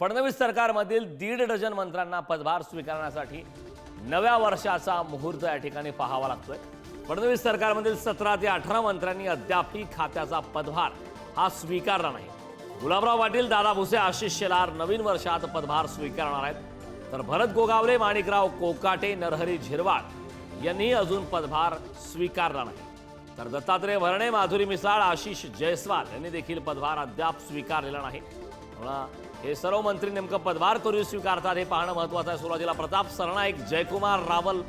फडणवीस सरकारमधील दीड डझन मंत्र्यांना पदभार स्वीकारण्यासाठी नव्या वर्षाचा मुहूर्त या ठिकाणी पाहावा लागतोय. फडणवीस सरकारमधील सतरा ते अठरा मंत्र्यांनी अद्यापही खात्याचा पदभार हा स्वीकारला नाही. गुलाबराव पाटील दादा भुसे आशिष शेलार नवीन वर्षात पदभार स्वीकारणार आहेत. तर भरत गोगावले माणिकराव कोकाटे नरहरी झिरवाळ यांनी अजून पदभार स्वीकारला नाही. तर दत्तात्रय भरणे माधुरी मिसाळ आशिष जयस्वाल यांनी देखील पदभार अद्याप स्वीकारलेला नाही. हे सर्व मंत्री नेमकं पदभार करू स्वीकारतात हे पाहणं महत्वाचं आहे. सुरुवातीला प्रताप सरनाईक जयकुमार रावल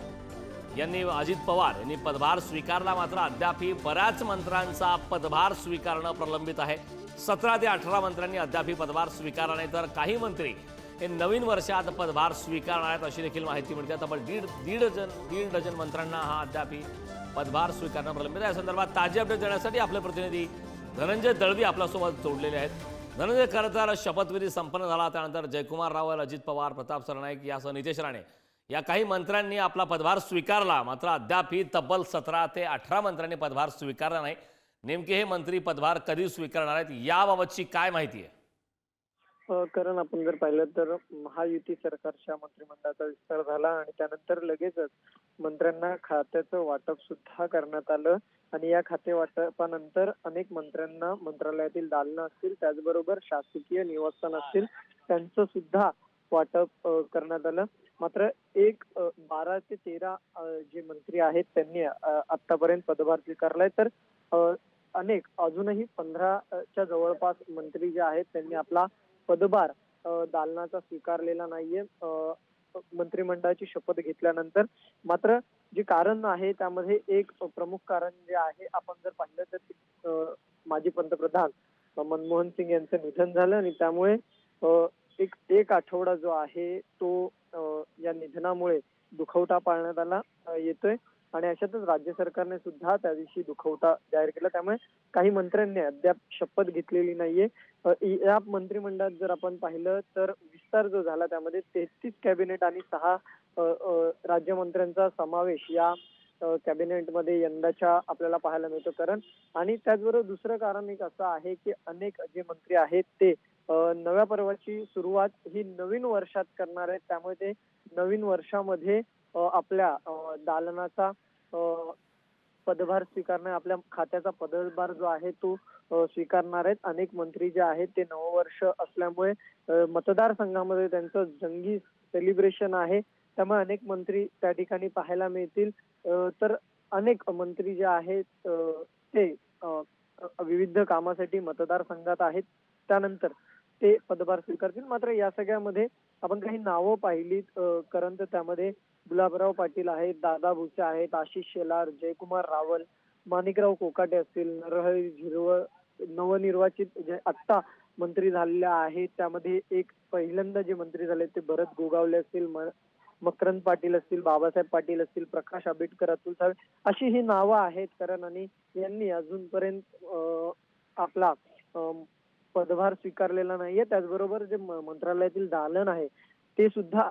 यांनी अजित पवार यांनी पदभार स्वीकारला मात्र अद्यापही बऱ्याच मंत्र्यांचा पदभार स्वीकारणं प्रलंबित आहे. सतरा ते अठरा मंत्र्यांनी अद्यापही पदभार स्वीकारला नाही. तर काही मंत्री हे नवीन वर्षात पदभार स्वीकारणार आहेत अशी देखील माहिती मिळते. तब्बल दीड दीड डझन दीड डझन मंत्र्यांना हा अद्यापही पदभार स्वीकारणं प्रलंबित आहे. या संदर्भात ताजे अपडेट देण्यासाठी आपले प्रतिनिधी धनंजय दळवी आपल्यासोबत जोडलेले आहेत. धनंजय खरं शपथविधी संपन्न झाला. त्यानंतर जयकुमार रावल अजित पवार प्रताप सरनाईक यासह नितेश राणे या काही मंत्र्यांनी आपला पदभार स्वीकारला. मात्र अद्यापही तब्बल सतरा ते अठरा मंत्र्यांनी पदभार स्वीकारला नाही. नेमके हे मंत्री पदभार कधी स्वीकारणार आहेत याबाबतची काय माहिती आहे? कारण आपण जर पाहिलं तर महायुती सरकारच्या मंत्रिमंडळाचा विस्तार झाला आणि त्यानंतर लगेचच मंत्र्यांना खात्याचं वाटप सुद्धा करण्यात आलं. आणि या खाते वाटपानंतर अनेक मंत्र्यांना मंत्रालयातील दालनं असतील त्याचबरोबर शासकीय निवासस्थान असतील त्यांचं सुद्धा वाटप करण्यात आलं. मात्र एक बारा ते तेरा जे मंत्री आहेत त्यांनी आतापर्यंत पदभार स्वीकारलाय. तर अनेक अजूनही पंधराच्या जवळपास मंत्री जे आहेत त्यांनी आपला पदभार दालनाचा स्वीकारलेला नाहीये. मंत्रिमंडळाची शपथ घेतल्यानंतर मात्र जे कारण आहे त्यामध्ये एक प्रमुख कारण जे आहे आपण जर पाहिलं तर माजी पंतप्रधान मनमोहन सिंग यांचं निधन झालं आणि त्यामुळे एक एक आठवडा जो आहे तो या निधनामुळे दुखवटा पाळण्यात आला येतोय. आणि अशातच राज्य सरकारने सुद्धा त्या दिवशी दुखवटा जाहीर केला. त्यामुळे काही मंत्र्यांनी अद्याप शपथ घेतलेली नाहीये. या मंत्रिमंडळात जर आपण पाहिलं तर विस्तार जो झाला त्यामध्ये तेहतीस कॅबिनेट आणि सहा राज्यमंत्र्यांचा समावेश या कॅबिनेटमध्ये यंदाच्या आपल्याला पाहायला मिळतो. कारण आणि त्याचबरोबर दुसरं कारण एक असं आहे की अनेक जे मंत्री आहेत ते नव्या पर्वाची सुरुवात ही नवीन वर्षात करणार आहेत. त्यामुळे ते नवीन वर्षामध्ये आपल्या दालनाचा पदभार स्वीकारणे आपल्या खात्याचा पदभार जो आहे तो स्वीकारणार आहेत. अनेक मंत्री जे आहेत ते नववर्ष असल्यामुळे मतदारसंघामध्ये त्यांचं जंगी सेलिब्रेशन आहे. त्यामुळे अनेक मंत्री त्या ठिकाणी पाहायला मिळतील. तर अनेक मंत्री जे आहेत ते विविध कामासाठी मतदारसंघात आहेत. त्यानंतर ते पदभार स्वीकारतील. मात्र या सगळ्यामध्ये आपण काही नावं पाहिलीत करंत कारण त्यामध्ये गुलाबराव पाटील आहेत दादा भुसे आहेत आशिष शेलार जयकुमार रावल माणिकराव कोकाटे असतील नरहरी झिरवळ नवनिर्वाचित जे आत्ता मंत्री झालेले आहेत त्यामध्ये एक पहिल्यांदा जे मंत्री झाले ते भरत गोगावले असतील मकरंद पाटील असतील बाबासाहेब पाटील असतील प्रकाश आंबेडकर अतुल सावे अशी ही नावं आहेत कारण आणि यांनी अजूनपर्यंत आपला पदभार स्वीकारलेला नाहीये त्याचबरोबर जे म- मंत्रालयातील दालन आहे ते सुद्धा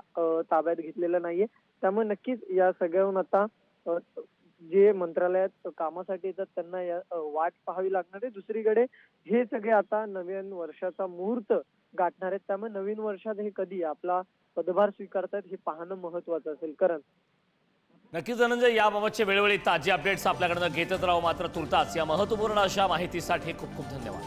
ताब्यात घेतलेलं नाहीये. त्यामुळे नक्कीच या सगळ्याहून आता जे मंत्रालयात कामासाठी येतात त्यांना या वाट पाहावी लागणार आहे. दुसरीकडे हे सगळे आता नवीन वर्षाचा मुहूर्त गाठणार आहेत. त्यामुळे नवीन वर्षात हे कधी आपला पदभार स्वीकारतात हे पाहणं महत्वाचं असेल. कारण. नक्कीच धनंजय याबाबतचे वेळोवेळी ताजे अपडेट्स आपल्याकडनं घेतच राहू मात्र तुर्तास. या महत्त्वपूर्ण अशा माहितीसाठी खूप खूप धन्यवाद.